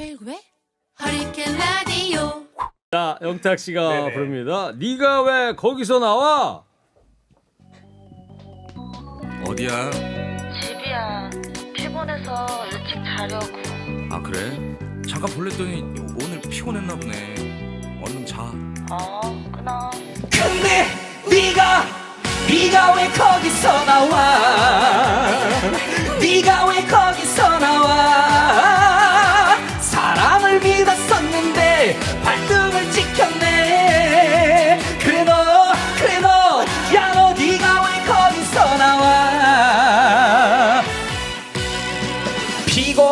최일구의 허리케인 라디오 자, 영탁 씨가 네네. 부릅니다. 네가 왜 거기서 나와? 어디야? 집이야. 피곤해서 일찍 자려고. 아 그래? 잠깐 볼랬더니 오늘 피곤했나 보네. 얼른 자. 어, 끊어. 근데 네가 네가 왜 거기서 나와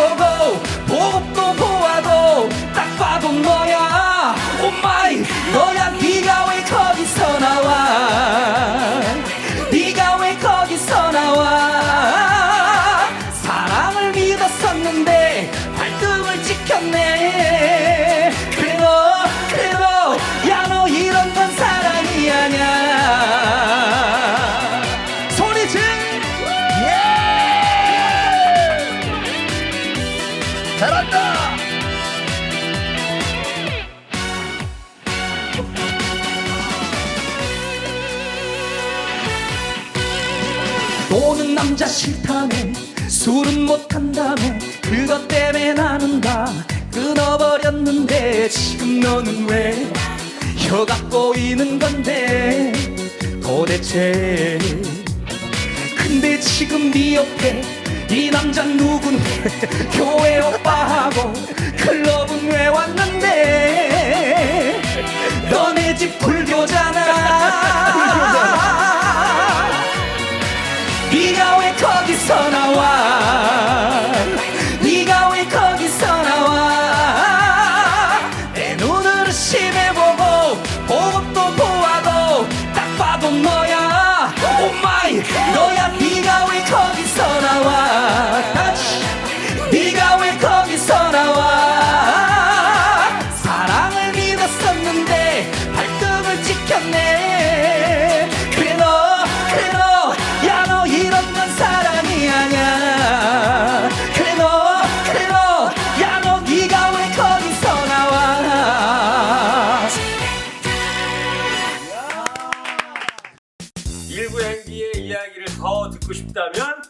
심 노는 남자 싫다네 술은 못한다네 그것 때문에 나는 다 끊어버렸는데 지금 너는 왜 혀가 꼬이는 건데 도대체? 근데 지금 네 옆에 이 남자 누군데? 교회 오빠하고 클럽은 왜 왔는데 왜 거기서 이야기를 더 듣고 싶다면